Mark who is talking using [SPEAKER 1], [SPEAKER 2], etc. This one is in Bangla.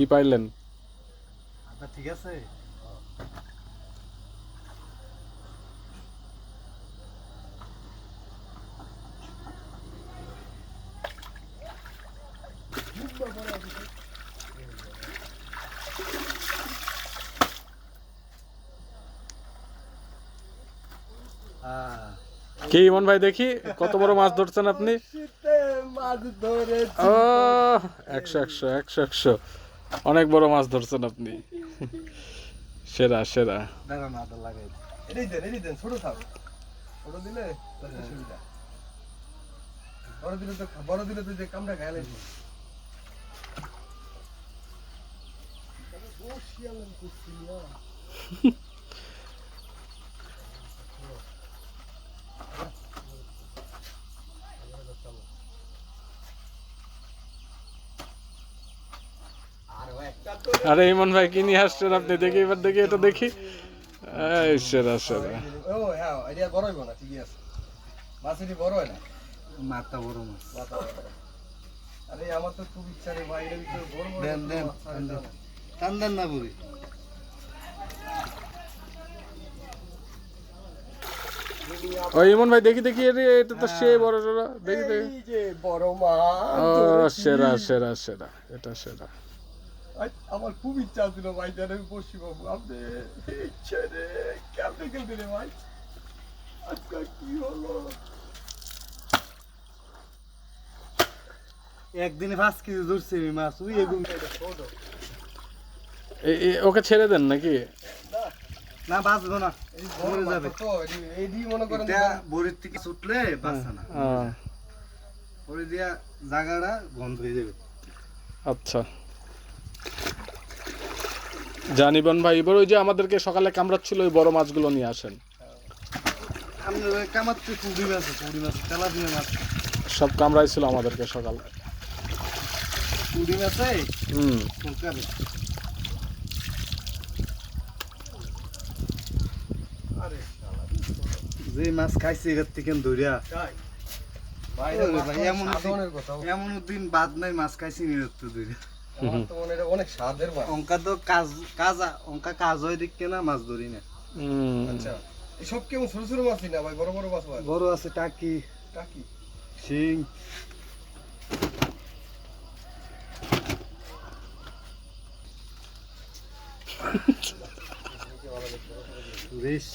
[SPEAKER 1] কি পাইলেন?
[SPEAKER 2] আচ্ছা ঠিক আছে।
[SPEAKER 1] কি ইমন ভাই দেখি? কত বড় মাছ ধরছেন আপনি?
[SPEAKER 2] মাছ
[SPEAKER 1] ও একশো একশো একশো একশো। অনেক বড় মাছ ধরছেন আপনি। সেরা সেরা।
[SPEAKER 2] দাঁড়া না তো লাগাই
[SPEAKER 3] এটাই দেন এটাই দেন ছোট থাক ছোট দিলে তাতে সুবিধা বড় দিলে তো বড় দিলে তো যে কামটা গায়ে লাগবে
[SPEAKER 1] আরে ইমন ভাই কি নিয়ে আসছেন আপনি? দেখি এবার দেখি এটা দেখি। এই সেরা সেরা।
[SPEAKER 3] ও হ্যাঁ এটা বড় হইব না ঠিকই আছে। মাছ এটি বড় হয় না?
[SPEAKER 2] মাথা বড় মাছ।
[SPEAKER 3] মাথা বড়। আরে আমার তো খুব ইচ্ছা রে ভাই এর ভিতরে বড় বড়
[SPEAKER 2] দেন দেন
[SPEAKER 3] মাছ ছাড়ে
[SPEAKER 2] দেন।
[SPEAKER 3] দাও না।
[SPEAKER 2] টান দেন না বুড়ি।
[SPEAKER 1] ও ইমন ভাই দেখি দেখি এরে এটা তো সে বড় সেরা দেখি দেখি।
[SPEAKER 3] বড়
[SPEAKER 1] সেরা সেরা সেরা এটা সেরা।
[SPEAKER 3] আমার খুব ইচ্ছা ছিল ভাই যেন আমি বসি বাবু আপনি ইচ্ছে রে কেমনে কেমনে রে ভাই? আজকে কি হলো?
[SPEAKER 2] একদিনে পাঁচ কেজি ধরছে আমি মাছ ওই এগুলো
[SPEAKER 1] ওকে ছেড়ে দেন নাকি?
[SPEAKER 2] না বাঁচবো না
[SPEAKER 3] এই
[SPEAKER 2] মরে যাবে।
[SPEAKER 3] এইডি মনে করেন
[SPEAKER 2] বড়ির থেকে ছুটলে বাঁচে না।
[SPEAKER 1] আহ,
[SPEAKER 2] পরে দিয়া জায়গাটা বন্ধ হয়ে যাবে।
[SPEAKER 1] আচ্ছা। জানিবন ভাই এবার ওই যে আমাদেরকে সকালে কামড়াচ্ছিল ওই বড় মাছগুলো নিয়ে আসেন।
[SPEAKER 2] কামাচ্ছে পুরি মাছ পুরি মাছ তেলাপিয়া মাছ।
[SPEAKER 1] সব কামড়াইছিল আমাদেরকে সকালে।
[SPEAKER 2] পুরি মাছে
[SPEAKER 1] হুম।
[SPEAKER 3] আরে
[SPEAKER 2] যে মাছ খাইছে এর থেকে ধরিয়া
[SPEAKER 3] ভাই
[SPEAKER 2] ভাই,
[SPEAKER 3] ভাই
[SPEAKER 2] এমন
[SPEAKER 3] এমন
[SPEAKER 2] দিন-
[SPEAKER 3] কথা।
[SPEAKER 2] এমন দিন বাদ নাই মাছ খাইছি নিরত্ত ধরিয়া
[SPEAKER 3] হয়। অনেক স্বাদের মাছ।
[SPEAKER 2] অঙ্কা তো কাজ কাজ অঙ্কা কাজ হয় দেখকে না মাছ ধরি না।
[SPEAKER 3] আচ্ছা এসব কেমন ছোট ছোট মাছই না ভাই? বড় বড় মাছ
[SPEAKER 2] বড় আছে টাকি।
[SPEAKER 3] টাকি?
[SPEAKER 2] শিং। রেশ